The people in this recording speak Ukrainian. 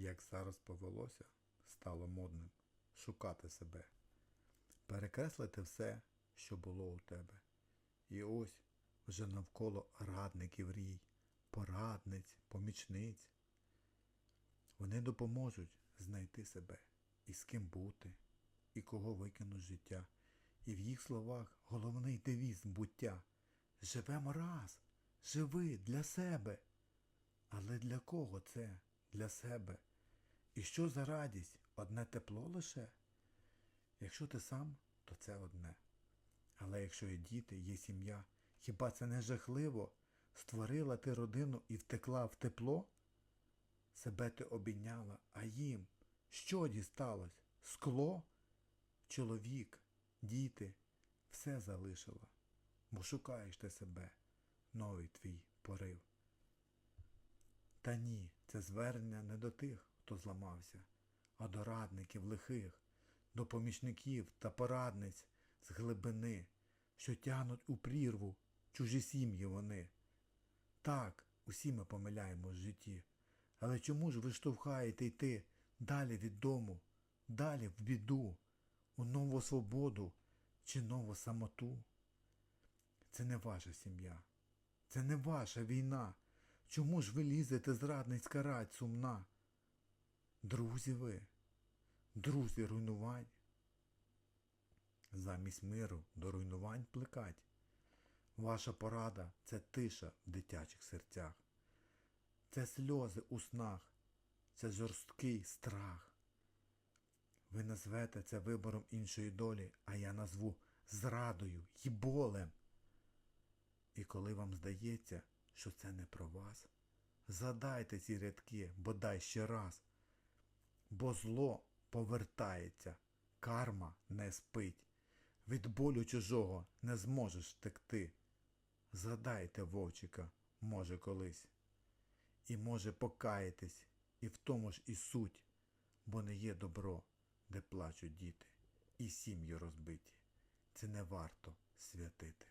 Як зараз повелося, стало модним шукати себе, перекреслити все, що було у тебе. І ось вже навколо радників рій, порадниць, помічниць. Вони допоможуть знайти себе і з ким бути, і кого викинуть життя. І в їх словах головний девіз буття. Живемо раз, живи для себе. Але для кого це? Для себе. І що за радість? Одне тепло лише? Якщо ти сам, то це одне. Але якщо є діти, є сім'я, хіба це не жахливо? Створила ти родину і втекла в тепло? Себе ти обійняла, а їм що дісталось? Скло? Чоловік, діти, все залишила, бо шукаєш ти себе, новий твій порив. Та ні, це звернення не до тих, хто зламався, а до радників лихих, до помічників та порадниць з глибини, що тягнуть у прірву чужі сім'ї вони. Так, усі ми помиляємось в житті. Але чому ж ви штовхаєте йти далі від дому, далі в біду, у нову свободу чи нову самоту? Це не ваша сім'я, це не ваша війна. Чому ж ви лізете зрадницька рать сумна? Друзі ви, друзі руйнувань. Замість миру до руйнувань плекать. Ваша порада це тиша в дитячих серцях. Це сльози у снах, це жорсткий страх. Ви назвете це вибором іншої долі, а я назву зрадою й болем. І коли вам здається, що це не про вас, задайте ці рядки бодай ще раз, бо зло повертається, карма не спить, від болю чужого не зможеш втекти. Згадайте вовчика, може, колись, і може покаятись, і в тому ж і суть, бо не є добро, де плачуть діти, і сім'ї розбиті. Це не варто святити.